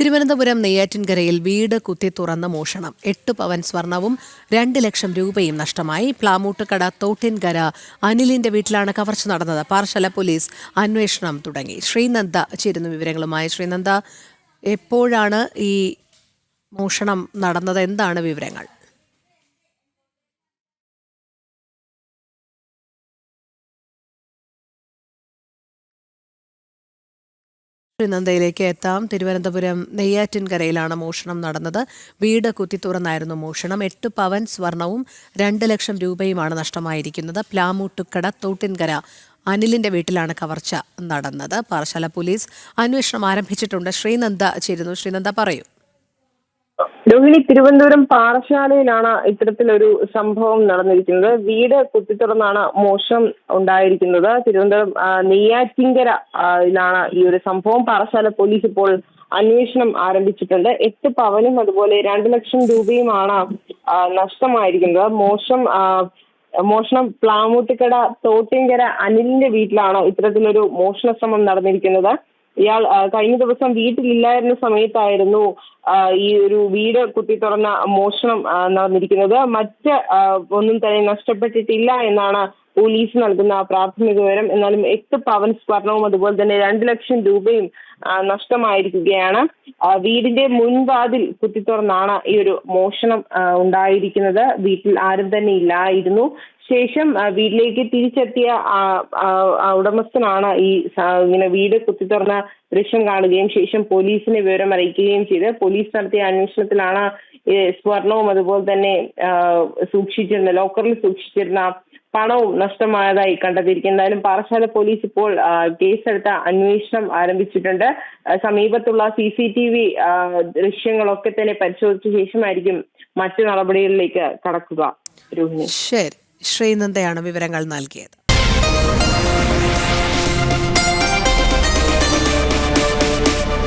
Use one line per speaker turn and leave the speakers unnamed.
തിരുവനന്തപുരം നെയ്യാറ്റിൻകരയിൽ വീട് കുത്തി തുറന്ന മോഷണം. എട്ട് പവൻ സ്വർണവും രണ്ട് ലക്ഷം രൂപയും നഷ്ടമായി. പ്ലാമൂട്ടുകട തോട്ടിൻകര അനിലിന്റെ വീട്ടിലാണ് കവർച്ച നടന്നത്. പാർശല പോലീസ് അന്വേഷണം തുടങ്ങി. ശ്രീനന്ദ ചേരുന്നു വിവരങ്ങളുമായി. ശ്രീനന്ദ എപ്പോഴാണ് ഈ മോഷണം നടന്നത്? എന്താണ് വിവരങ്ങൾ? ശ്രീനന്ദയിലേക്ക് എത്താം. തിരുവനന്തപുരം നെയ്യാറ്റിൻകരയിലാണ് മോഷണം നടന്നത്. വീട് കുത്തി തുറന്നായിരുന്നു മോഷണം. എട്ട് പവൻ സ്വർണവും രണ്ട് ലക്ഷം രൂപയുമാണ് നഷ്ടമായിരിക്കുന്നത്. പ്ലാമൂട്ടുക്കട തോട്ടിൻകര അനിലിന്റെ വീട്ടിലാണ് കവർച്ച നടന്നത്. പാറശാല പോലീസ് അന്വേഷണം ആരംഭിച്ചിട്ടുണ്ട്. ശ്രീനന്ദ ചേരുന്നു. ശ്രീനന്ദ പറയൂ.
രോഹിണി തിരുവനന്തപുരം പാറശാലയിലാണ് ഇത്തരത്തിലൊരു സംഭവം നടന്നിരിക്കുന്നത്. വീട് കുത്തിത്തുറന്നാണ് മോശം ഉണ്ടായിരിക്കുന്നത്. തിരുവനന്തപുരം നെയ്യാറ്റിങ്കര ആ, ഈ ഒരു സംഭവം. പാറശാല പോലീസ് ഇപ്പോൾ അന്വേഷണം ആരംഭിച്ചിട്ടുണ്ട്. എട്ട് പവനും അതുപോലെ രണ്ട് ലക്ഷം രൂപയുമാണ് നഷ്ടമായിരിക്കുന്നത്. മോശം മോഷണം പ്ലാമൂട്ടിക്കട തോട്ടിങ്കര അനിലിന്റെ വീട്ടിലാണ് ഇത്തരത്തിലൊരു മോഷണ ശ്രമം നടന്നിരിക്കുന്നത്. ഇയാൾ കഴിഞ്ഞ ദിവസം വീട്ടിലില്ലായിരുന്ന സമയത്തായിരുന്നു ഈ ഒരു വീട് കുത്തി തുറന്ന മോഷണം നടന്നിരിക്കുന്നത്. മറ്റ് ഒന്നും തന്നെ നഷ്ടപ്പെട്ടിട്ടില്ല എന്നാണ് പോലീസ് നൽകുന്ന പ്രാഥമിക വിവരം. എന്നാലും എട്ട് പവൻ സ്വർണവും അതുപോലെ തന്നെ രണ്ട് ലക്ഷം രൂപയും നഷ്ടമായിരിക്കുകയാണ്. വീടിന്റെ മുൻവാതിൽ കുത്തി തുറന്നാണ് ഈ ഒരു മോഷണം ഉണ്ടായിരിക്കുന്നത്. വീട്ടിൽ ആരും തന്നെ ഇല്ലായിരുന്നു. ശേഷം വീട്ടിലേക്ക് തിരിച്ചെത്തിയ ഉടമസ്ഥനാണ് ഈ ഇങ്ങനെ വീട് കുത്തി തുറന്ന ദൃശ്യം കാണുകയും ശേഷം പോലീസിനെ വിവരം അറിയിക്കുകയും ചെയ്ത് പോലീസ് നടത്തിയ അന്വേഷണത്തിലാണ് സ്വർണവും അതുപോലെ തന്നെ സൂക്ഷിച്ചിരുന്ന ലോക്കറിൽ സൂക്ഷിച്ചിരുന്ന പണവും നഷ്ടമായതായി കണ്ടെത്തിയിരിക്കുന്നത് എന്തായാലും പാറശാല പോലീസ് ഇപ്പോൾ കേസെടുത്ത അന്വേഷണം ആരംഭിച്ചിട്ടുണ്ട്. സമീപത്തുള്ള സി സി ടി വി ദൃശ്യങ്ങളൊക്കെ തന്നെ പരിശോധിച്ച ശേഷമായിരിക്കും മറ്റു നടപടികളിലേക്ക് കടക്കുക. രോഹിണി.
ശരി. ശ്രീനന്ദയാണ് വിവരങ്ങൾ നൽകിയത്.